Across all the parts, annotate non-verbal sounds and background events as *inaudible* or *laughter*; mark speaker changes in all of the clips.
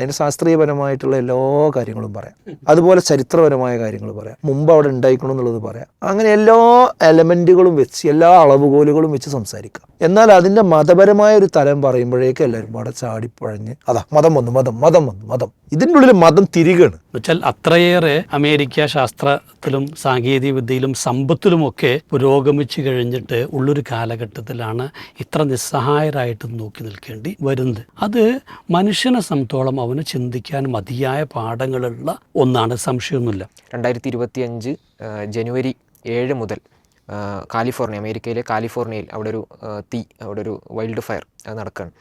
Speaker 1: അതിന്റെ ശാസ്ത്രീയപരമായിട്ടുള്ള എല്ലാ കാര്യങ്ങളും പറയാം. അതുപോലെ ചരിത്രപരമായ കാര്യങ്ങൾ പറയാം. മുമ്പ് അവിടെ ഉണ്ടായിക്കണം എന്നുള്ളത് പറയാം. അങ്ങനെ എല്ലാ എലമെന്റുകളും വെച്ച് എല്ലാ അളവുകോലുകളും വെച്ച് സംസാരിക്കാം. എന്നാൽ അതിന്റെ മതപരമായ ഒരു തലം പറയുമ്പോഴേക്കും എല്ലാവരും അവിടെ ചാടിപ്പഴഞ്ഞ് അതാ മതം വന്നു മതം മതം വന്നു മതം. ഇതിന്റെ ഉള്ളിൽ മതം തിരികാണ്
Speaker 2: വെച്ചാൽ അത്രയേറെ അമേരിക്ക ശാസ്ത്രത്തിലും സാങ്കേതിക വിദ്യയിലും സമ്പത്തിലുമൊക്കെ പുരോഗമിച്ചു കഴിഞ്ഞിട്ട് ഉള്ളൊരു കാലഘട്ടത്തിലാണ് ഇത്ര നിസ്സഹായരായിട്ട് നോക്കി നിൽക്കേണ്ടി വരുന്നത്. അത് മനുഷ്യനെ സംബന്ധിച്ചോളം അവന് ചിന്തിക്കാൻ മതിയായ പാഠങ്ങളുള്ള ഒന്നാണ് സംശയമൊന്നുമില്ല.
Speaker 3: രണ്ടായിരത്തി ഇരുപത്തി അഞ്ച് ജനുവരി ഏഴ് മുതൽ കാലിഫോർണിയ അമേരിക്കയിലെ കാലിഫോർണിയയിൽ അവിടെ ഒരു തീ അവിടെ ഒരു വൈൽഡ് ഫയർ അത് നടക്കുകയാണ്.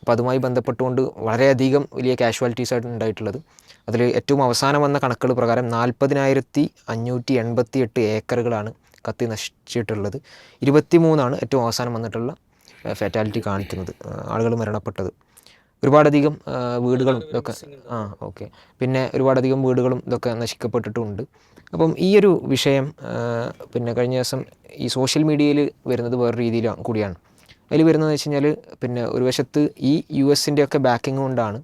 Speaker 3: അപ്പോൾ അതുമായി ബന്ധപ്പെട്ടുകൊണ്ട് വളരെയധികം വലിയ കാഷ്വാലിറ്റീസ് ആയിട്ട് ഉണ്ടായിട്ടുള്ളത്. അതിൽ ഏറ്റവും അവസാനം വന്ന കണക്കുകൾ പ്രകാരം നാൽപ്പതിനായിരത്തി അഞ്ഞൂറ്റി എൺപത്തി എട്ട് ഏക്കറുകളാണ് കത്തി നശിച്ചിട്ടുള്ളത്. ഇരുപത്തി മൂന്നാണ് ഏറ്റവും അവസാനം വന്നിട്ടുള്ള ഫാറ്റാലിറ്റി കാണിക്കുന്നത്. ആളുകൾ മരണപ്പെട്ടത്. ഒരുപാടധികം വീടുകളും ഇതൊക്കെ. ആ ഓക്കെ. പിന്നെ ഒരുപാടധികം വീടുകളും ഇതൊക്കെ നശിക്കപ്പെട്ടിട്ടുമുണ്ട് അപ്പം ഈ ഒരു വിഷയം പിന്നെ കഴിഞ്ഞ ദിവസം ഈ സോഷ്യൽ മീഡിയയിൽ വരുന്നത് വേറെ രീതിയിലാണ് കൂടിയാണ്. അതിൽ വരുന്നതെന്ന് വെച്ച് കഴിഞ്ഞാൽ പിന്നെ ഒരു വശത്ത് ഈ യു എസിന്റെ ഒക്കെ ബാക്കിങ് കൊണ്ടാണ്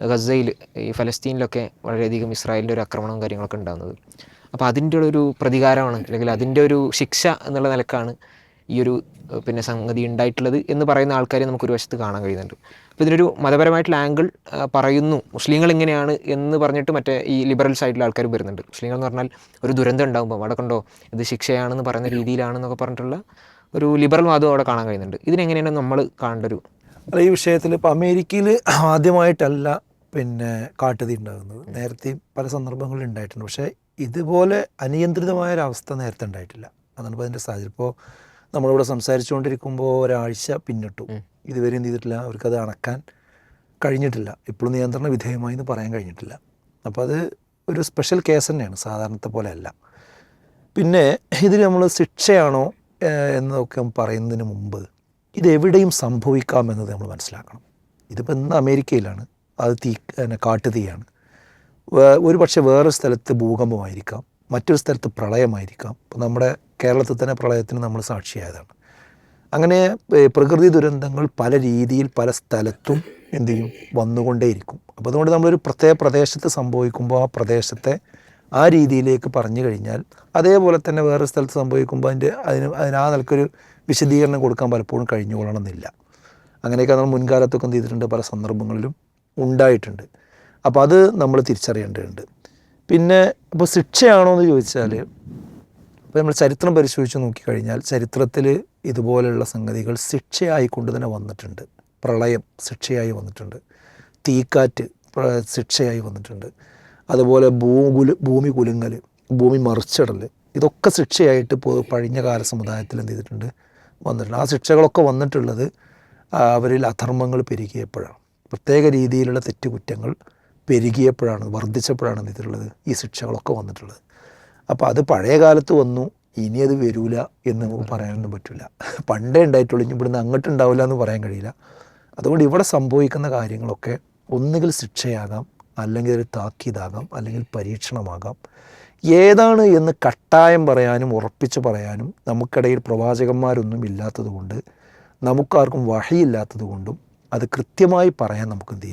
Speaker 3: ഗസയിൽ ഈ ഫലസ്തീനിലൊക്കെ വളരെയധികം ഇസ്രായേലിന്റെ ഒരു ആക്രമണവും കാര്യങ്ങളൊക്കെ ഉണ്ടാകുന്നത്. അപ്പോൾ അതിന്റെ ഒരു പ്രതികാരമാണ് അല്ലെങ്കിൽ അതിന്റെ ഒരു ശിക്ഷ എന്നുള്ള നിലക്കാണ് ഈ ഒരു പിന്നെ സംഗതി ഉണ്ടായിട്ടുള്ളത് എന്ന് പറയുന്ന ആൾക്കാരെ നമുക്ക് ഒരു വശത്ത് കാണാൻ കഴിയുന്നുണ്ട്. അപ്പോൾ ഇതിനൊരു മതപരമായിട്ടുള്ള ആംഗിൾ പറയുന്നു മുസ്ലിങ്ങൾ ഇങ്ങനെയാണ് എന്ന് പറഞ്ഞിട്ട് മറ്റേ ഈ ലിബറൽ സൈഡിലെ ആൾക്കാർ വരുന്നുണ്ട്. മുസ്ലിങ്ങൾ എന്ന് പറഞ്ഞാൽ ഒരു ദുരന്തം ഉണ്ടാകുമ്പോൾ അവിടെ കണ്ടോ ഇത് ശിക്ഷയാണെന്ന് പറയുന്ന രീതിയിലാണെന്നൊക്കെ പറഞ്ഞിട്ടുള്ള ഒരു ലിബറൽ വാദം അവിടെ കാണാൻ കഴിയുന്നുണ്ട്. ഇതിനെങ്ങനെയാണ് നമ്മൾ കാണേണ്ട ഒരു
Speaker 1: അല്ല ഈ വിഷയത്തിൽ ഇപ്പോൾ അമേരിക്കയിൽ ആദ്യമായിട്ടല്ല പിന്നെ കാട്ടുതി ഉണ്ടാകുന്നത്. നേരത്തെ പല സന്ദർഭങ്ങളിൽ ഉണ്ടായിട്ടുണ്ട്. പക്ഷേ ഇതുപോലെ അനിയന്ത്രിതമായ ഒരവസ്ഥ അവസ്ഥ നേരത്തെ ഉണ്ടായിട്ടില്ല. അതാണ് ഇപ്പോൾ അതിന്റെ സാഹചര്യം. ഇപ്പോൾ നമ്മളിവിടെ സംസാരിച്ചുകൊണ്ടിരിക്കുമ്പോൾ ഒരാഴ്ച പിന്നിട്ടു. ഇതുവരെ എന്ത് ചെയ്തിട്ടില്ല അവർക്കത് അണക്കാൻ കഴിഞ്ഞിട്ടില്ല. ഇപ്പോഴും നിയന്ത്രണ വിധേയമായി എന്ന് പറയാൻ കഴിഞ്ഞിട്ടില്ല. അപ്പോൾ അത് ഒരു സ്പെഷ്യൽ കേസ് തന്നെയാണ് സാധാരണത്തെ പോലെ അല്ല പിന്നെ ഇതിൽ നമ്മൾ ശിക്ഷയാണോ എന്നൊക്കെ പറയുന്നതിന് മുമ്പ് ഇതെവിടെയും സംഭവിക്കാം എന്നത് നമ്മൾ മനസ്സിലാക്കണം. ഇതിപ്പോൾ ഇന്ന് അമേരിക്കയിലാണ് അത് തീ കാട്ടു തീയാണ് ഒരു പക്ഷേ വേറെ സ്ഥലത്ത് ഭൂകമ്പമായിരിക്കാം മറ്റൊരു സ്ഥലത്ത് പ്രളയമായിരിക്കാം. ഇപ്പോൾ നമ്മുടെ കേരളത്തിൽ തന്നെ പ്രളയത്തിന് നമ്മൾ സാക്ഷിയായതാണ്. അങ്ങനെ പ്രകൃതി ദുരന്തങ്ങൾ പല രീതിയിൽ പല സ്ഥലത്തും എന്തു ചെയ്യും? വന്നുകൊണ്ടേയിരിക്കും. അപ്പോൾ അതുകൊണ്ട് നമ്മളൊരു പ്രത്യേക പ്രദേശത്ത് സംഭവിക്കുമ്പോൾ ആ പ്രദേശത്തെ ആ രീതിയിലേക്ക് പറഞ്ഞു കഴിഞ്ഞാൽ അതേപോലെ തന്നെ വേറെ സ്ഥലത്ത് സംഭവിക്കുമ്പോൾ അതിന്റെ അതിന് അതിന് ആ നിലക്കൊരു വിശദീകരണം കൊടുക്കാൻ പലപ്പോഴും കഴിഞ്ഞുകൊള്ളണമെന്നില്ല. അങ്ങനെയൊക്കെ നമ്മൾ മുൻകാലത്തൊക്കെ എന്ത് ചെയ്തിട്ടുണ്ട്? പല സന്ദർഭങ്ങളിലും ഉണ്ടായിട്ടുണ്ട്. അപ്പോൾ അത് നമ്മൾ തിരിച്ചറിയേണ്ടതുണ്ട്. പിന്നെ ഇപ്പോൾ ശിക്ഷയാണോ എന്ന് ചോദിച്ചാൽ ഇപ്പോൾ നമ്മൾ ചരിത്രം പരിശോധിച്ച് നോക്കിക്കഴിഞ്ഞാൽ ചരിത്രത്തിൽ ഇതുപോലെയുള്ള സംഗതികൾ ശിക്ഷയായിക്കൊണ്ട് തന്നെ വന്നിട്ടുണ്ട്. പ്രളയം ശിക്ഷയായി വന്നിട്ടുണ്ട്. തീക്കാറ്റ് ശിക്ഷയായി വന്നിട്ടുണ്ട്. അതുപോലെ ഭൂകുല ഭൂമി കുലുങ്ങൽ ഭൂമി മറിച്ചിടൽ ഇതൊക്കെ ശിക്ഷയായിട്ട് ഇപ്പോൾ പഴിഞ്ഞ കാല സമുദായത്തിൽ എന്ത് ചെയ്തിട്ടുണ്ട്? വന്നിട്ടുണ്ട്. ആ ശിക്ഷകളൊക്കെ വന്നിട്ടുള്ളത് അവരിൽ അധർമ്മങ്ങൾ പെരുകിയപ്പോഴാണ്. പ്രത്യേക രീതിയിലുള്ള തെറ്റുകുറ്റങ്ങൾ പെരുകിയപ്പോഴാണ് വർദ്ധിച്ചപ്പോഴാണ് എന്ത് ചെയ്തിട്ടുള്ളത്? ഈ ശിക്ഷകളൊക്കെ വന്നിട്ടുള്ളത്. അപ്പോൾ അത് പഴയ കാലത്ത് വന്നു ഇനി അത് വരില്ല എന്ന് നമുക്ക് പറയാനൊന്നും പറ്റില്ല പണ്ടേ ഉണ്ടായിട്ടുള്ളൂ ഇവിടുന്ന് അങ്ങോട്ട് ഉണ്ടാവില്ല എന്ന് പറയാൻ കഴിയില്ല. അതുകൊണ്ട് ഇവിടെ സംഭവിക്കുന്ന കാര്യങ്ങളൊക്കെ ഒന്നുകിൽ ശിക്ഷയാകാം അല്ലെങ്കിൽ ഒരു താക്കീതാകാം അല്ലെങ്കിൽ പരീക്ഷണമാകാം. ഏതാണ് എന്ന് കട്ടായം പറയാനും ഉറപ്പിച്ച് പറയാനും നമുക്കിടയിൽ പ്രവാചകന്മാരൊന്നും ഇല്ലാത്തതുകൊണ്ട് നമുക്കാർക്കും വഴിയില്ലാത്തത് കൊണ്ടും അത് കൃത്യമായി പറയാൻ നമുക്ക് എന്ത്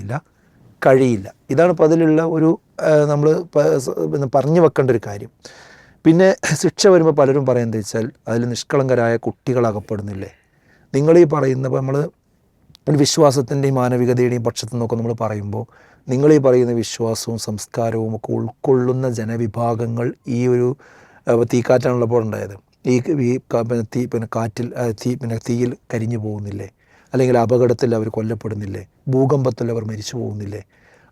Speaker 1: കഴിയില്ല. ഇതാണ് ഇപ്പോൾ അതിലുള്ള ഒരു നമ്മൾ പറഞ്ഞു വെക്കേണ്ട ഒരു കാര്യം. പിന്നെ ശിക്ഷ വരുമ്പോൾ പലരും പറയുന്നത് വെച്ചാൽ അതിൽ നിഷ്കളങ്കരായ കുട്ടികൾ അകപ്പെടുന്നില്ലേ? നിങ്ങൾ ഈ പറയുന്ന നമ്മൾ ഒരു വിശ്വാസത്തിന്റെയും മാനവികതയുടെയും പക്ഷത്തു നിന്നൊക്കെ നമ്മൾ പറയുമ്പോൾ നിങ്ങൾ ഈ പറയുന്ന വിശ്വാസവും സംസ്കാരവും ഒക്കെ ഉൾക്കൊള്ളുന്ന ജനവിഭാഗങ്ങൾ ഈ ഒരു തീക്കാറ്റാണുള്ളപ്പോൾ ഉണ്ടായത്. ഈ തീ പിന്നെ കാറ്റിൽ തീ പിന്നെ തീയിൽ കരിഞ്ഞു പോകുന്നില്ലേ? അല്ലെങ്കിൽ അപകടത്തിൽ അവർ കൊല്ലപ്പെടുന്നില്ലേ? ഭൂകമ്പത്തിൽ അവർ മരിച്ചു പോകുന്നില്ലേ?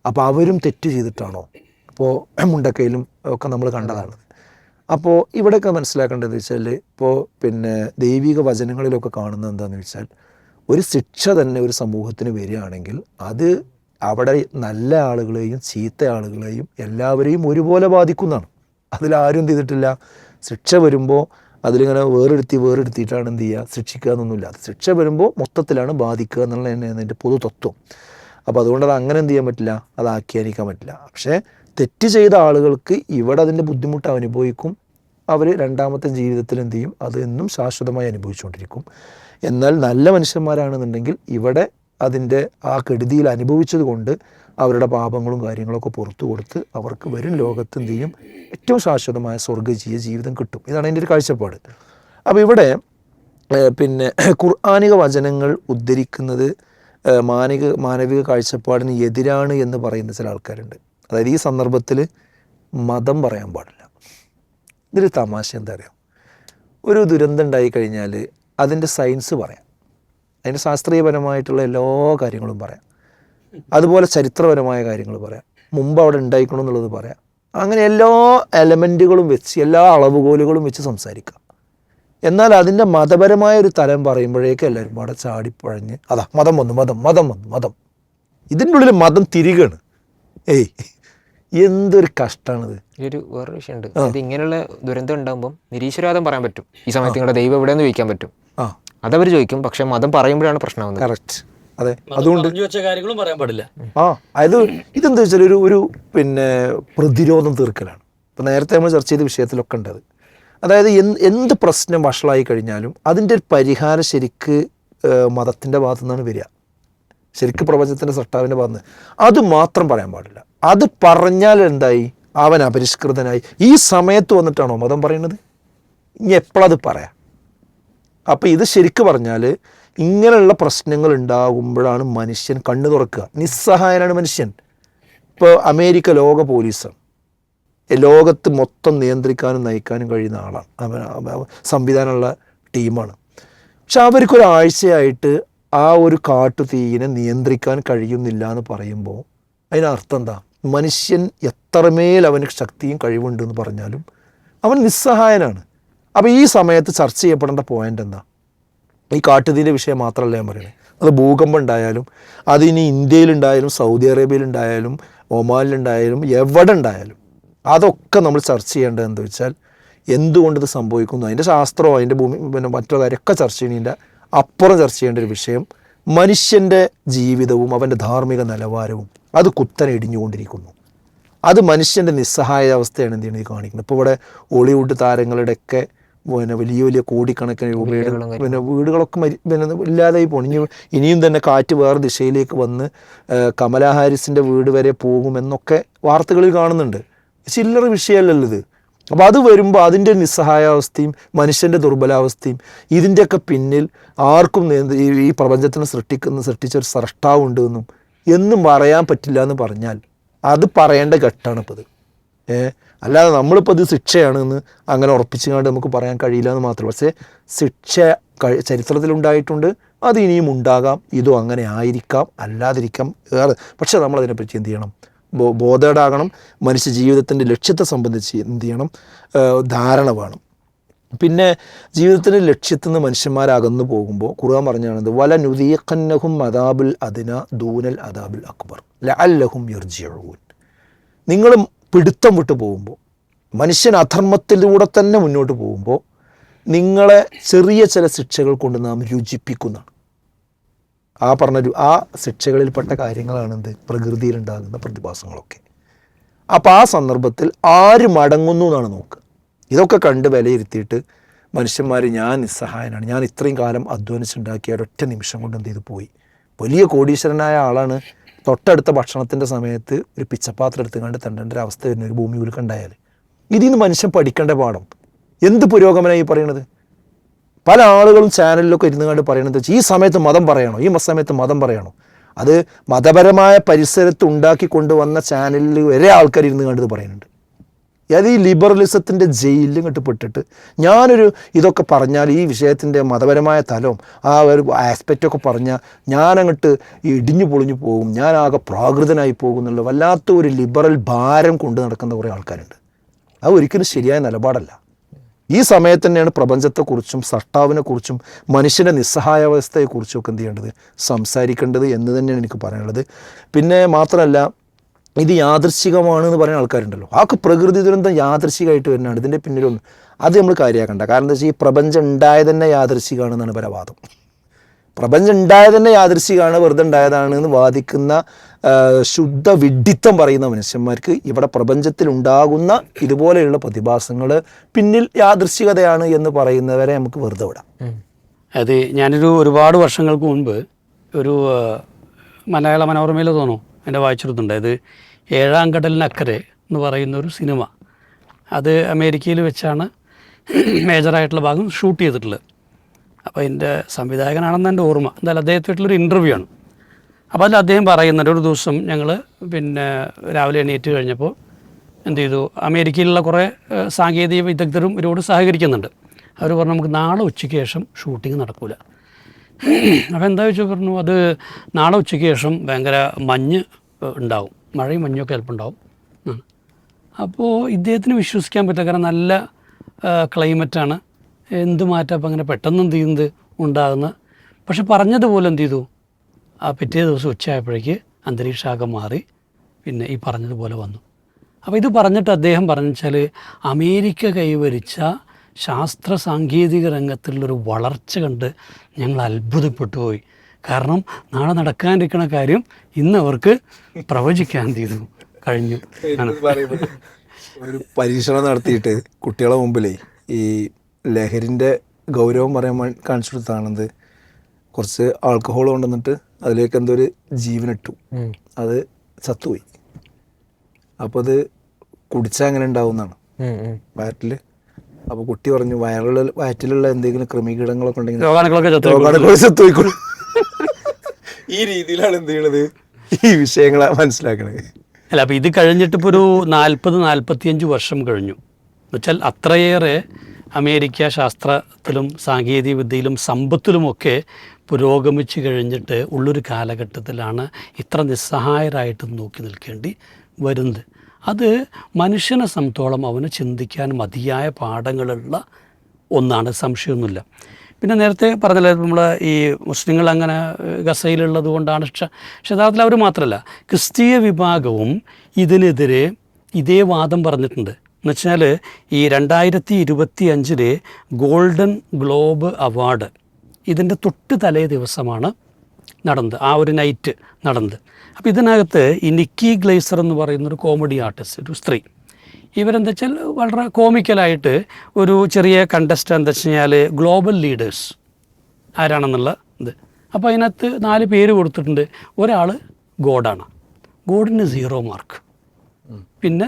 Speaker 1: അപ്പോൾ അവരും തെറ്റ് ചെയ്തിട്ടാണോ? അപ്പോൾ മുണ്ടക്കയിലും ഒക്കെ നമ്മൾ കണ്ടതാണ്. അപ്പോൾ ഇവിടെയൊക്കെ മനസ്സിലാക്കേണ്ടത് വെച്ചാൽ ഇപ്പോൾ പിന്നെ ദൈവിക വചനങ്ങളിലൊക്കെ കാണുന്നത് എന്താണെന്ന് വെച്ചാൽ ഒരു ശിക്ഷ തന്നെ ഒരു സമൂഹത്തിന് വരികയാണെങ്കിൽ അത് അവിടെ നല്ല ആളുകളെയും ചീത്ത ആളുകളെയും എല്ലാവരെയും ഒരുപോലെ ബാധിക്കുന്നതാണ്. അതിലാരും ചെയ്തിട്ടില്ല. ശിക്ഷ വരുമ്പോൾ അതിലിങ്ങനെ വേറെടുത്തി വേറെടുത്തിയിട്ടാണ് എന്ത് ചെയ്യുക? ശിക്ഷിക്കുക എന്നൊന്നുമില്ല. അത് ശിക്ഷ വരുമ്പോൾ മൊത്തത്തിലാണ് ബാധിക്കുക എന്നുള്ള എന്റെ പൊതു തത്വം അപ്പോൾ അതുകൊണ്ട് അത് അങ്ങനെ എന്ത് ചെയ്യാൻ പറ്റില്ല? അത് ആഖ്യാനിക്കാൻ പറ്റില്ല. പക്ഷേ തെറ്റ് ചെയ്ത ആളുകൾക്ക് ഇവിടെ അതിന്റെ ബുദ്ധിമുട്ട് അനുഭവിക്കും. അവർ രണ്ടാമത്തെ ജീവിതത്തിൽ എന്ത് ചെയ്യും? അത് എന്നും ശാശ്വതമായി അനുഭവിച്ചുകൊണ്ടിരിക്കും. എന്നാൽ നല്ല മനുഷ്യന്മാരാണെന്നുണ്ടെങ്കിൽ ഇവിടെ അതിന്റെ ആ കെടുതിയിൽ അനുഭവിച്ചത് കൊണ്ട് അവരുടെ പാപങ്ങളും കാര്യങ്ങളൊക്കെ പുറത്തു കൊടുത്ത് അവർക്ക് വരും ലോകത്ത് എന്ത് ചെയ്യും? ഏറ്റവും ശാശ്വതമായ സ്വർഗജീയ ജീവിതം കിട്ടും. ഇതാണ് എന്റെ ഒരു കാഴ്ചപ്പാട്. അപ്പോൾ ഇവിടെ പിന്നെ *clears throat* ഖുർആാനിക വചനങ്ങൾ ഉദ്ധരിക്കുന്നത് മാനിക മാനവിക കാഴ്ചപ്പാടിന് എതിരാണ് എന്ന് പറയുന്ന ചില ആൾക്കാരുണ്ട്. അതായത് ഈ സന്ദർഭത്തിൽ മതം പറയാൻ പാടില്ല. ഇതൊരു തമാശ എന്താ അറിയാം? ഒരു ദുരന്തം ഉണ്ടായി കഴിഞ്ഞാൽ അതിന്റെ സയൻസ് പറയാം. അതിന്റെ ശാസ്ത്രീയപരമായിട്ടുള്ള എല്ലാ കാര്യങ്ങളും പറയാം. അതുപോലെ ചരിത്രപരമായ കാര്യങ്ങൾ പറയാം. മുമ്പ് അവിടെ ഉണ്ടായിക്കണം എന്നുള്ളത് പറയാം. അങ്ങനെ എല്ലാ എലമെന്റുകളും വെച്ച് എല്ലാ അളവുകോലുകളും വെച്ച് സംസാരിക്കാം. എന്നാൽ അതിന്റെ മതപരമായ ഒരു തലം പറയുമ്പോഴേക്കും എല്ലാവരും അവിടെ ചാടിപ്പഴഞ്ഞ് അതാ മതം വന്നു മതം മതം വന്നു മതം. ഇതിന്റെ ഉള്ളിൽ മതം തിരികാണ്. ഏയ് എന്തൊരു കഷ്ടമാണിത്
Speaker 3: ഒരു വേറൊരു വിഷയമുണ്ട്. ഇത് ഇങ്ങനെയുള്ള ദുരന്തം ഉണ്ടാകുമ്പോൾ നിരീശ്വരവാദം പറയാൻ പറ്റും. ഈ സമയത്ത് നിങ്ങളുടെ ദൈവം എവിടെയെന്ന് ചോദിക്കാൻ പറ്റും.
Speaker 1: ആ.
Speaker 3: അതവർ ചോദിക്കും പക്ഷെ മതം പറയുമ്പോഴാണ് പ്രശ്നമാകുന്നത്
Speaker 1: കറക്റ്റ് അതെ. അതുകൊണ്ട്
Speaker 2: വെച്ച കാര്യങ്ങളും പറയാൻ പാടില്ല.
Speaker 1: ആ അതായത് ഇതെന്താ വെച്ചാൽ ഒരു ഒരു പിന്നെ പ്രതിരോധം തീർക്കലാണ്. ഇപ്പം നേരത്തെ നമ്മൾ ചർച്ച ചെയ്ത വിഷയത്തിലൊക്കെ ഉണ്ട് അത്. അതായത് എന്ത് എന്ത് പ്രശ്നം വഷളായി കഴിഞ്ഞാലും അതിന്റെ ഒരു പരിഹാരം ശരിക്ക് മതത്തിന്റെ ഭാഗത്തു നിന്നാണ് വരിക. ശരിക്ക് പ്രപഞ്ചത്തിന്റെ സൃഷ്ടാവിന്റെ ഭാഗത്ത് നിന്ന്. അത് മാത്രം പറയാൻ പാടില്ല. അത് പറഞ്ഞാൽ എന്തായി? അവൻ അപരിഷ്കൃതനായി. ഈ സമയത്ത് വന്നിട്ടാണോ മതം പറയുന്നത്? ഇനി എപ്പോഴത് പറയാം? അപ്പോൾ ഇത് ശരിക്ക് പറഞ്ഞാൽ ഇങ്ങനെയുള്ള പ്രശ്നങ്ങൾ ഉണ്ടാകുമ്പോഴാണ് മനുഷ്യൻ കണ്ണു തുറക്കുക. നിസ്സഹായനാണ് മനുഷ്യൻ. ഇപ്പോൾ അമേരിക്ക ലോക പോലീസ്. ലോകത്ത് മൊത്തം നിയന്ത്രിക്കാനും നയിക്കാനും കഴിയുന്ന ആളാണ്. അവൻ അവ- സംവിധാനമുള്ള ടീമാണ്. പക്ഷെ അവർക്കൊരാഴ്ചയായിട്ട് ആ ഒരു കാട്ടുതീയിനെ നിയന്ത്രിക്കാൻ കഴിയുന്നില്ല എന്ന് പറയുമ്പോൾ അതിനർത്ഥം എന്താ? മനുഷ്യൻ എത്രമേൽ അവന് ശക്തിയും കഴിവുണ്ടെന്ന് പറഞ്ഞാലും അവൻ നിസ്സഹായനാണ്. അപ്പോൾ ഈ സമയത്ത് ചർച്ച ചെയ്യപ്പെടേണ്ട പോയിന്റ് എന്താ? ഈ കാട്ടുതീന്റെ വിഷയം മാത്രമല്ല ഞാൻ പറയുന്നത് അത് ഭൂകമ്പം ഉണ്ടായാലും അത് ഇനി ഇന്ത്യയിലുണ്ടായാലും സൗദി അറേബ്യയിലുണ്ടായാലും ഒമാനിലുണ്ടായാലും എവിടെ ഉണ്ടായാലും അതൊക്കെ നമ്മൾ ചർച്ച ചെയ്യേണ്ടത് എന്താ വെച്ചാൽ എന്തുകൊണ്ട് ഇത് സംഭവിക്കുന്നു? അതിന്റെ ശാസ്ത്രമോ അതിന്റെ ഭൂമി പിന്നെ മറ്റുള്ള കാര്യമൊക്കെ ചർച്ച ചെയ്യുന്നതിന്റെ അപ്പുറം ചർച്ച ചെയ്യേണ്ട ഒരു വിഷയം മനുഷ്യന്റെ ജീവിതവും അവന്റെ ധാർമ്മിക നിലവാരവും അത് കുത്തനെ ഇടിഞ്ഞുകൊണ്ടിരിക്കുന്നു. അത് മനുഷ്യന്റെ നിസ്സഹായ അവസ്ഥയാണ് എന്ത് ചെയ്യുന്നത് കാണിക്കുന്നത്. ഇപ്പോൾ ഇവിടെ ഹോളിവുഡ് താരങ്ങളുടെയൊക്കെ പിന്നെ വലിയ വലിയ കോടിക്കണക്കിന് രൂപയുടെ പിന്നെ വീടുകളൊക്കെ മരി പിന്നെ ഇല്ലാതായി പോകണം ഇനി ഇനിയും തന്നെ കാറ്റ് വേറെ ദിശയിലേക്ക് വന്ന് കമലാ ഹാരിസിന്റെ വീട് വരെ പോകുമെന്നൊക്കെ വാർത്തകളിൽ കാണുന്നുണ്ട്. ചില്ലറ വിഷയമല്ലല്ലോ ഇത്. അപ്പോൾ അത് വരുമ്പോൾ അതിന്റെ നിസ്സഹായാവസ്ഥയും മനുഷ്യന്റെ ദുർബലാവസ്ഥയും ഇതിന്റെയൊക്കെ പിന്നിൽ ആർക്കും ഈ പ്രപഞ്ചത്തിന് സൃഷ്ടിക്കുന്ന സൃഷ്ടിച്ച ഒരു സ്രഷ്ടാവുണ്ട് എന്നും എന്നും പറയാൻ പറ്റില്ല എന്ന് പറഞ്ഞാൽ അത് പറയേണ്ട ഘട്ടമാണ് ഇപ്പോൾ ഇത് അല്ലാതെ നമ്മളിപ്പോൾ ഇത് ശിക്ഷയാണെന്ന് അങ്ങനെ ഉറപ്പിച്ചുകൊണ്ട് നമുക്ക് പറയാൻ കഴിയില്ല എന്ന് മാത്രം. പക്ഷേ ശിക്ഷ ചരിത്രത്തിലുണ്ടായിട്ടുണ്ട്. അത് ഇനിയും ഉണ്ടാകാം. ഇതും അങ്ങനെ ആയിരിക്കാം. അല്ലാതിരിക്കാം. പക്ഷേ നമ്മളതിനെപ്പറ്റി എന്ത് ചെയ്യണം? ബോ ബോധേഡാകണം മനുഷ്യ ജീവിതത്തിന്റെ ലക്ഷ്യത്തെ സംബന്ധിച്ച് എന്ത് ചെയ്യണം? ധാരണ വേണം. പിന്നെ ജീവിതത്തിന്റെ ലക്ഷ്യത്തിൽ നിന്ന് മനുഷ്യന്മാരകന്നു പോകുമ്പോൾ ഖുർആൻ പറഞ്ഞാണത് വല നുദീഖന്നഹും അദാബുൽ അദിന ദൂനൽ അദാബുൽ അക്ബർ ലഅല്ലഹും യർജിഊൻ. നിങ്ങൾ പിടുത്തം വിട്ടു പോകുമ്പോൾ മനുഷ്യൻ അധർമ്മത്തിലൂടെ തന്നെ മുന്നോട്ട് പോകുമ്പോൾ നിങ്ങളെ ചെറിയ ചില ശിക്ഷകൾ കൊണ്ട് നാം രുചിപ്പിക്കുന്നതാണ്. ആ പറഞ്ഞ ആ ശിക്ഷകളിൽപ്പെട്ട കാര്യങ്ങളാണ് എന്ത്? പ്രകൃതിയിലുണ്ടാകുന്ന പ്രതിഭാസങ്ങളൊക്കെ. അപ്പോൾ ആ സന്ദർഭത്തിൽ ആര് മടങ്ങുന്നു എന്നാണ് നോക്കുക. ഇതൊക്കെ കണ്ട് വിലയിരുത്തിയിട്ട് മനുഷ്യന്മാർ ഞാൻ നിസ്സഹായനാണ് ഞാൻ ഇത്രയും കാലം അധ്വാനിച്ചുണ്ടാക്കിയ ഒരൊറ്റ നിമിഷം കൊണ്ട് എന്ത് ചെയ്ത്? പോയി. വലിയ കോടീശ്വരനായ ആളാണ് തൊട്ടടുത്ത ഭക്ഷണത്തിന്റെ സമയത്ത് ഒരു പിച്ചപ്പാത്രം എടുത്തുകൊണ്ട് തണ്ടേണ്ട ഒരു അവസ്ഥ വരുന്ന ഒരു ഭൂമി ഉരുക്കുണ്ടായാൽ ഇതിൽ നിന്ന് മനുഷ്യൻ പഠിക്കേണ്ട പാഠം. എന്ത് പുരോഗമനമായി പറയണത്? പല ആളുകളും ചാനലിലൊക്കെ ഇരുന്ന് കണ്ട് പറയുന്നത് ഈ സമയത്ത് മതം പറയണോ? ഈ സമയത്ത് മതം പറയണോ? അത് മതപരമായ പരിസരത്ത് ഉണ്ടാക്കി കൊണ്ടുവന്ന ചാനലിൽ വരെ ആൾക്കാർ ഇരുന്ന് കണ്ടത് പറയുന്നുണ്ട് അത് ഈ ലിബറലിസത്തിന്റെ ജയിലിൽ ഇങ്ങോട്ട് പെട്ടിട്ട് ഞാനൊരു ഇതൊക്കെ പറഞ്ഞാൽ ഈ വിഷയത്തിന്റെ മതപരമായ തലവും ആ ഒരു ആസ്പെക്റ്റൊക്കെ പറഞ്ഞാൽ ഞാനങ്ങോട്ട് ഇടിഞ്ഞു പൊളിഞ്ഞു പോകും. ഞാനാകെ പ്രാകൃതനായി പോകും എന്നുള്ള വല്ലാത്ത ഒരു ലിബറൽ ഭാരം കൊണ്ട് നടക്കുന്ന കുറേ ആൾക്കാരുണ്ട്. അത് ഒരിക്കലും ശരിയായ നിലപാടല്ല. ഈ സമയത്ത് തന്നെയാണ് പ്രപഞ്ചത്തെക്കുറിച്ചും സഷ്ടാവിനെക്കുറിച്ചും മനുഷ്യന്റെ നിസ്സഹായാവസ്ഥയെക്കുറിച്ചും ഒക്കെ എന്ത് ചെയ്യേണ്ടത്? സംസാരിക്കേണ്ടത് എന്ന് തന്നെയാണ് എനിക്ക് പറയാനുള്ളത്. പിന്നെ മാത്രമല്ല ഇത് യാദൃശികമാണ് എന്ന് പറയുന്ന ആൾക്കാരുണ്ടല്ലോ. ആക്ക് പ്രകൃതി ദുരന്തം യാദൃശികമായിട്ട് വരുന്നതാണ്. ഇതിന്റെ പിന്നിലൊന്നും. അത് നമ്മൾ കാര്യമാക്കണ്ട. കാരണം എന്താ വെച്ചാൽ ഈ പ്രപഞ്ചം ഉണ്ടായത് തന്നെ യാദൃശികമാണെന്നാണ് പരവാദം. പ്രപഞ്ചം ഉണ്ടായത് തന്നെ യാദൃശികമാണ് വെറുതെ ഉണ്ടായതാണ് എന്ന് വാദിക്കുന്ന ശുദ്ധ വിഡിത്തം പറയുന്ന മനുഷ്യന്മാർക്ക് ഇവിടെ പ്രപഞ്ചത്തിൽ ഉണ്ടാകുന്ന ഇതുപോലെയുള്ള പ്രതിഭാസങ്ങൾ പിന്നിൽ യാദൃശികതയാണ് എന്ന് പറയുന്നവരെ നമുക്ക് വെറുതെ വിടാം.
Speaker 2: അത് ഞാനൊരു ഒരുപാട് വർഷങ്ങൾക്ക് മുൻപ് ഒരു മലയാള മനോരമയിൽ തോന്നുന്നു എന്റെ വായിച്ചെടുത്തുണ്ട്. അത് ഏഴാം കടലിനക്കരെ എന്ന് പറയുന്ന ഒരു സിനിമ. അത് അമേരിക്കയിൽ വെച്ചാണ് മേജറായിട്ടുള്ള ഭാഗം ഷൂട്ട് ചെയ്തിട്ടുള്ളത്. അപ്പോൾ അതിന്റെ സംവിധായകനാണെന്ന് എന്റെ ഓർമ്മ. എന്തായാലും അദ്ദേഹത്തിട്ടുള്ളൊരു ഇന്റർവ്യൂ ആണ്. അപ്പോൾ അതിൽ അദ്ദേഹം പറയുന്നുണ്ട് ഒരു ദിവസം ഞങ്ങൾ പിന്നെ രാവിലെ എണീറ്റ് കഴിഞ്ഞപ്പോൾ എന്ത് ചെയ്തു? അമേരിക്കയിലുള്ള കുറേ സാങ്കേതിക വിദഗ്ധരും ഇവരോട് സഹകരിക്കുന്നുണ്ട്. അവർ പറഞ്ഞു നമുക്ക് നാളെ ഉച്ചയ്ക്ക് ശേഷം ഷൂട്ടിംഗ് നടക്കില്ല അപ്പോൾ എന്താ വെച്ചാൽ പറഞ്ഞു അത് നാളെ ഉച്ചയ്ക്ക് ശേഷം ഭയങ്കര മഞ്ഞ് ഉണ്ടാവും. മഴയും മഞ്ഞൊക്കെ ചിലപ്പോൾ ഉണ്ടാവും അപ്പോൾ ഇദ്ദേഹത്തിന് വിശ്വസിക്കാൻ പറ്റില്ല. കാരണം നല്ല ക്ലൈമറ്റാണ്. എന്ത് മാറ്റം അപ്പം അങ്ങനെ പെട്ടെന്ന് എന്ത് ചെയ്യുന്നത് ഉണ്ടാകുന്ന. പക്ഷെ പറഞ്ഞതുപോലെ എന്ത് ചെയ്തു? ആ പിറ്റേ ദിവസം ഉച്ചയായപ്പോഴേക്ക് അന്തരീക്ഷാകെ മാറി. പിന്നെ ഈ പറഞ്ഞതുപോലെ വന്നു. അപ്പോൾ ഇത് പറഞ്ഞിട്ട് അദ്ദേഹം പറഞ്ഞു വെച്ചാൽ അമേരിക്ക കൈവരിച്ച ശാസ്ത്ര സാങ്കേതിക രംഗത്തുള്ളൊരു വളർച്ച കണ്ട് ഞങ്ങൾ അത്ഭുതപ്പെട്ടു പോയി. കാരണം നാളെ നടക്കാനിരിക്കുന്ന കാര്യം ഇന്ന് അവർക്ക് പ്രവചിക്കാൻ ചെയ്തു. കഴിഞ്ഞു.
Speaker 1: ഒരു പരീക്ഷണം നടത്തിയിട്ട് കുട്ടികളെ മുമ്പിലേ ഈ ലഹരിന്റെ ഗൗരവം പറയാൻ കാണിച്ചു കൊടുത്താണെന്ത്? കുറച്ച് ആൾക്കഹോൾ കൊണ്ടുവന്നിട്ട് അതിലേക്ക് എന്തോ ഒരു ജീവനിട്ടു. അത് ചത്തുപോയി. അപ്പോൾ അത് കുടിച്ചാൽ അങ്ങനെ ഉണ്ടാവുന്നതാണ് വയറ്റിൽ അപ്പോൾ കുട്ടി പറഞ്ഞു വയറിൽ വയറ്റിലുള്ള എന്തെങ്കിലും ക്രമീകരണങ്ങളൊക്കെ ഉണ്ടെങ്കിൽ
Speaker 2: രോഗാണുക്കളൊക്കെ
Speaker 1: ചത്തുപോയിക്കോളും. ഈ രീതിയിലാണ് എന്ത് ചെയ്യണത്? ഈ വിഷയങ്ങളെ മനസ്സിലാക്കണത്.
Speaker 2: അല്ല അപ്പോൾ ഇത് കഴിഞ്ഞിട്ട് ഇപ്പോൾ ഒരു നാൽപ്പത് നാൽപ്പത്തിയഞ്ച് വർഷം കഴിഞ്ഞു. എന്നുവെച്ചാൽ അത്രയേറെ അമേരിക്ക ശാസ്ത്രത്തിലും സാങ്കേതിക വിദ്യയിലും സമ്പത്തിലുമൊക്കെ പുരോഗമിച്ച് കഴിഞ്ഞിട്ട് ഉള്ളൊരു കാലഘട്ടത്തിലാണ് ഇത്ര നിസ്സഹായരായിട്ട് നോക്കി നിൽക്കേണ്ടി വരുന്നത്. അത് മനുഷ്യനെ സംബന്ധിച്ചോളം അവന് ചിന്തിക്കാൻ മതിയായ പാഠങ്ങളുള്ള ഒന്നാണ്. സംശയമൊന്നുമില്ല. പിന്നെ നേരത്തെ പറഞ്ഞല്ലോ നമ്മൾ ഈ മുസ്ലിങ്ങൾ അങ്ങനെ ഗസയിലുള്ളത് കൊണ്ടാണ് പക്ഷെ യഥാർത്ഥത്തിൽ അവർ മാത്രമല്ല ക്രിസ്തീയ വിഭാഗവും ഇതിനെതിരെ ഇതേ വാദം പറഞ്ഞിട്ടുണ്ട്. എന്നുവെച്ചാൽ ഈ രണ്ടായിരത്തി ഇരുപത്തി അഞ്ചിലെ ഗോൾഡൻ ഗ്ലോബ് അവാർഡ് ഇതിന്റെ തൊട്ട് തലേ ദിവസമാണ് നടന്നത് ആ ഒരു നൈറ്റ് നടന്നത്. അപ്പോൾ ഇതിനകത്ത് ഈ നിക്കി ഗ്ലേസർ എന്ന് പറയുന്നൊരു കോമഡി ആർട്ടിസ്റ്റ് ഒരു സ്ത്രീ ഇവരെന്താ വെച്ചാൽ വളരെ കോമിക്കലായിട്ട് ഒരു ചെറിയ കണ്ടസ്റ്റ് എന്താ വെച്ച് കഴിഞ്ഞാൽ ഗ്ലോബൽ ലീഡേഴ്സ് ആരാണെന്നുള്ള ഇത്. അപ്പോൾ അതിനകത്ത് നാല് പേര് കൊടുത്തിട്ടുണ്ട്. ഒരാൾ ഗോഡാണ്. ഗോഡിന് സീറോ മാർക്ക് പിന്നെ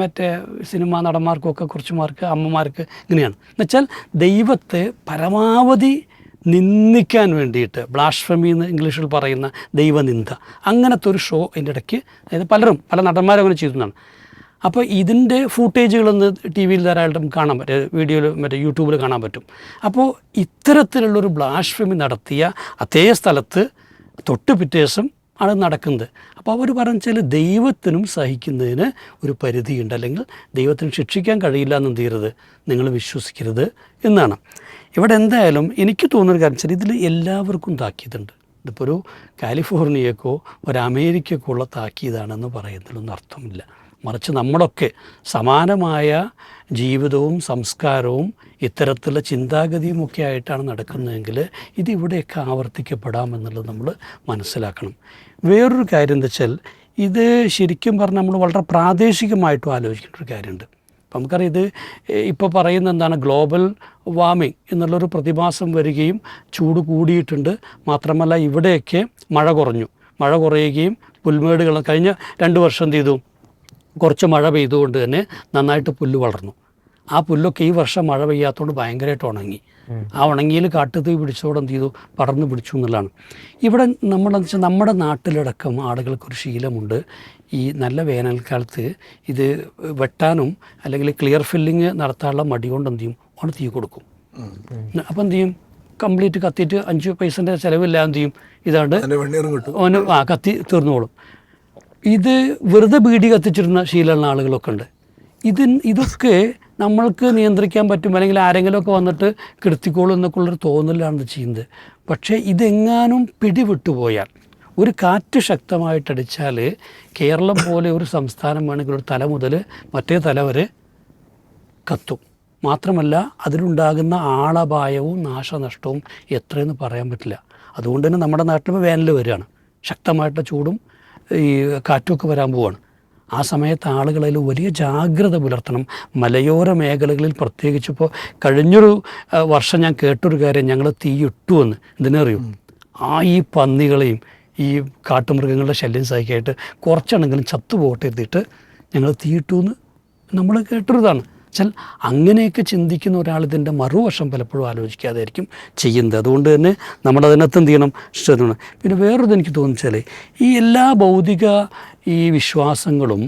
Speaker 2: മറ്റേ സിനിമാ നടന്മാർക്കൊക്കെ കുറച്ച് മാർക്ക് അമ്മമാർക്ക് ഇങ്ങനെയാണ്. എന്നുവെച്ചാൽ ദൈവത്തെ പരമാവധി നിന്ദിക്കാൻ വേണ്ടിയിട്ട് ബ്ലാഷ്ഫമി എന്ന് ഇംഗ്ലീഷിൽ പറയുന്ന ദൈവനിന്ദ അങ്ങനത്തെ ഒരു ഷോ അതിന്റെ ഇടയ്ക്ക് അതായത് പലരും പല നടന്മാരും അങ്ങനെ ചെയ്തതാണ് അപ്പോൾ ഇതിന്റെ ഫൂട്ടേജുകളൊന്ന് ടി വിയിൽ ധാരാളം കാണാൻ പറ്റും വീഡിയോയിൽ മറ്റേ യൂട്യൂബിൽ കാണാൻ പറ്റും. അപ്പോൾ ഇത്തരത്തിലുള്ളൊരു ബ്ലാഷ്ഫമി നടത്തിയ അതേ സ്ഥലത്ത് തൊട്ട് പിറ്റേശം ആണ് നടക്കുന്നത്. അപ്പോൾ അവർ പറഞ്ഞാൽ ദൈവത്തിനും സഹിക്കുന്നതിന് ഒരു പരിധിയുണ്ട്. അല്ലെങ്കിൽ ദൈവത്തിന് ശിക്ഷിക്കാൻ കഴിയില്ല എന്ന് തീരുത് നിങ്ങൾ വിശ്വസിക്കരുത് എന്നാണ്. ഇവിടെ എന്തായാലും എനിക്ക് തോന്നുന്നൊരു കാര്യം വെച്ചാൽ ഇതിൽ എല്ലാവർക്കും താക്കീതുണ്ട്. ഇതിപ്പോൾ ഒരു കാലിഫോർണിയക്കോ ഒരു അമേരിക്കക്കോ ഉള്ള താക്കീതാണെന്ന് പറയുന്നതിലൊന്നും അർത്ഥമില്ല. മറിച്ച് നമ്മളൊക്കെ സമാനമായ ജീവിതവും സംസ്കാരവും ഇത്തരത്തിലുള്ള ചിന്താഗതിയും ഒക്കെ ആയിട്ടാണ് നടക്കുന്നതെങ്കിൽ ഇതിവിടെയൊക്കെ ആവർത്തിക്കപ്പെടാം എന്നുള്ളത് നമ്മൾ മനസ്സിലാക്കണം. വേറൊരു കാര്യം എന്താ വെച്ചാൽ ഇത് ശരിക്കും പറഞ്ഞാൽ നമ്മൾ വളരെ പ്രാദേശികമായിട്ടും ആലോചിക്കേണ്ട ഒരു കാര്യമുണ്ട്. അപ്പം നമുക്കറിയാം ഇത് ഇപ്പോൾ പറയുന്ന എന്താണ്? ഗ്ലോബൽ വാർമിംഗ് എന്നുള്ളൊരു പ്രതിഭാസം വരികയും ചൂട് കൂടിയിട്ടുണ്ട്. മാത്രമല്ല ഇവിടെയൊക്കെ മഴ കുറഞ്ഞു. മഴ കുറയുകയും പുൽമേടുകൾ കഴിഞ്ഞ രണ്ട് വർഷം എന്ത് ചെയ്തു? കുറച്ച് മഴ പെയ്തുകൊണ്ട് തന്നെ നന്നായിട്ട് പുല്ല് വളർന്നു. ആ പുല്ലൊക്കെ ഈ വർഷം മഴ പെയ്യാത്തതുകൊണ്ട് ഭയങ്കരമായിട്ട് ഉണങ്ങി. ആ ഉണങ്ങിയിൽ കാട്ടുതീ പിടിച്ചതോടെ എന്ത് ചെയ്തു? പടർന്നു പിടിച്ചു എന്നുള്ളതാണ്. ഇവിടെ നമ്മളെന്ന് വെച്ചാൽ നമ്മുടെ നാട്ടിലടക്കം ആളുകൾക്കൊരു ശീലമുണ്ട്. ഈ നല്ല വേനൽക്കാലത്ത് ഇത് വെട്ടാനും അല്ലെങ്കിൽ ക്ലിയർ ഫില്ലിങ് നടത്താനുള്ള മടി കൊണ്ട് എന്ത് ചെയ്യും? അവിടെ തീ കൊടുക്കും. അപ്പം എന്ത് ചെയ്യും? കംപ്ലീറ്റ് കത്തിയിട്ട് അഞ്ച് പൈസന്റെ ചിലവില്ല എന്ത് ചെയ്യും? ഇതാണ്ട് ആ കത്തി തീർന്നോളും. ഇത് വെറുതെ ബീഡി കത്തിച്ചിരുന്ന ശീലമുള്ള ആളുകളൊക്കെ ഉണ്ട്. ഇത് ഇതൊക്കെ നമ്മൾക്ക് നിയന്ത്രിക്കാൻ പറ്റും. അല്ലെങ്കിൽ ആരെങ്കിലുമൊക്കെ വന്നിട്ട് കിടത്തിക്കോളും എന്നൊക്കെ ഉള്ളൊരു തോന്നലാണ് ഇത് ചെയ്യുന്നത്. പക്ഷേ ഇതെങ്ങാനും പിടിവിട്ടുപോയാൽ ഒരു കാറ്റ് ശക്തമായിട്ടടിച്ചാൽ കേരളം പോലെ ഒരു സംസ്ഥാനം വേണമെങ്കിൽ ഒരു തല മുതൽ മറ്റേ തല വരെ കത്തും. മാത്രമല്ല അതിലുണ്ടാകുന്ന ആളപായവും നാശനഷ്ടവും എത്രയെന്ന് പറയാൻ പറ്റില്ല. അതുകൊണ്ട് തന്നെ നമ്മുടെ നാട്ടിൽ വേനൽ വരികയാണ്. ശക്തമായിട്ടുള്ള ചൂടും ഈ കാറ്റുമൊക്കെ വരാൻ പോവാണ്. ആ സമയത്ത് ആളുകളിൽ വലിയ ജാഗ്രത പുലർത്തണം. മലയോര മേഖലകളിൽ പ്രത്യേകിച്ച് ഇപ്പോൾ കഴിഞ്ഞൊരു വർഷം ഞാൻ കേട്ടൊരു കാര്യം ഞങ്ങൾ തീയിട്ടു എന്ന്. ഇതിനറിയും ആ ഈ പന്നികളെയും ഈ കാട്ടുമൃഗങ്ങളുടെ ശല്യം സഹിക്കായിട്ട് കുറച്ചാണെങ്കിലും ചത്തുപോട്ടെത്തിയിട്ട് ഞങ്ങൾ തീയിട്ടു എന്ന് നമ്മൾ കേട്ടൊരിതാണ്. വെച്ചാൽ അങ്ങനെയൊക്കെ ചിന്തിക്കുന്ന ഒരാൾ ഇതിന്റെ മറുവശം പലപ്പോഴും ആലോചിക്കാതായിരിക്കും ചെയ്യുന്നത്. അതുകൊണ്ട് തന്നെ നമ്മളതിനകത്ത് എന്ത് ചെയ്യണം? ശ്രദ്ധിക്കണം പിന്നെ വേറൊരു എനിക്ക് തോന്നിച്ചാൽ ഈ എല്ലാ ഭൗതിക ഈ വിശ്വാസങ്ങളും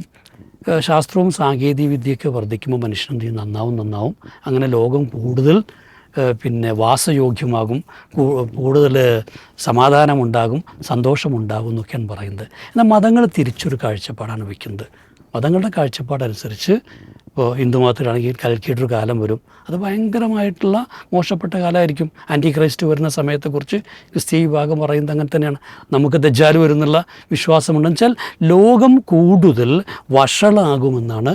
Speaker 2: ശാസ്ത്രവും സാങ്കേതിക വിദ്യയൊക്കെ വർദ്ധിക്കുമ്പോൾ മനുഷ്യൻ ചെയ്യും? നന്നാവും നന്നാവും. അങ്ങനെ ലോകം കൂടുതൽ പിന്നെ വാസയോഗ്യമാകും കൂടുതൽ സമാധാനമുണ്ടാകും സന്തോഷമുണ്ടാകും എന്നൊക്കെയാണ് പറയുന്നത്. എന്നാൽ മതങ്ങൾ തിരിച്ചൊരു കാഴ്ചപ്പാടാണ് വയ്ക്കുന്നത്. മതങ്ങളുടെ കാഴ്ചപ്പാടനുസരിച്ച് ഇപ്പോൾ ഹിന്ദു മതത്തിലാണെങ്കിൽ കൽക്കിയുടെ കാലം വരും. അത് ഭയങ്കരമായിട്ടുള്ള മോശപ്പെട്ട കാലമായിരിക്കും. ആന്റി ക്രൈസ്റ്റ് വരുന്ന സമയത്തെക്കുറിച്ച് ക്രിസ്തീയ വിഭാഗം പറയുന്നത് അങ്ങനെ തന്നെയാണ്. നമുക്ക് ദജ്ജാൽ വരുന്നുള്ള വിശ്വാസമുണ്ടെന്ന് വെച്ചാൽ ലോകം കൂടുതൽ വഷളാകുമെന്നാണ്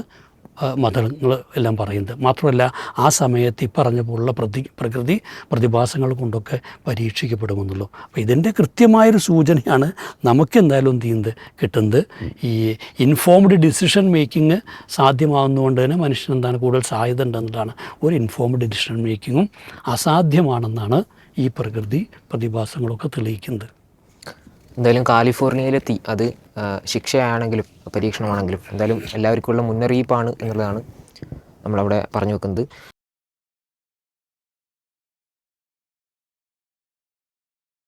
Speaker 2: മതങ്ങൾ എല്ലാം പറയുന്നത്. മാത്രമല്ല ആ സമയത്ത് ഈ പറഞ്ഞ പോലുള്ള പ്രതി പ്രകൃതി പ്രതിഭാസങ്ങൾ കൊണ്ടൊക്കെ പരീക്ഷിക്കപ്പെടുമെന്നുള്ളൂ. അപ്പോൾ ഇതിന്റെ കൃത്യമായൊരു സൂചനയാണ് നമുക്കെന്തായാലും എന്ത് ചെയ്യുന്നത്? കിട്ടുന്നത്. ഈ ഇൻഫോംഡ് ഡിസിഷൻ മേക്കിംഗ് സാധ്യമാകുന്നതുകൊണ്ട് തന്നെ മനുഷ്യൻ എന്താണ് കൂടുതൽ സാധ്യത ഉണ്ടെന്നതാണ് ഒരു ഇൻഫോംഡ് ഡിസിഷൻ മേക്കിങ്ങും അസാധ്യമാണെന്നാണ് ഈ പ്രകൃതി പ്രതിഭാസങ്ങളൊക്കെ തെളിയിക്കുന്നത്.
Speaker 3: എന്തായാലും കാലിഫോർണിയയിലെത്തി. അത് ശിക്ഷയാണെങ്കിലും പരീക്ഷണമാണെങ്കിലും എന്തായാലും എല്ലാവർക്കുമുള്ള മുന്നറിയിപ്പാണ് എന്നുള്ളതാണ് നമ്മളവിടെ പറഞ്ഞു വെക്കുന്നത്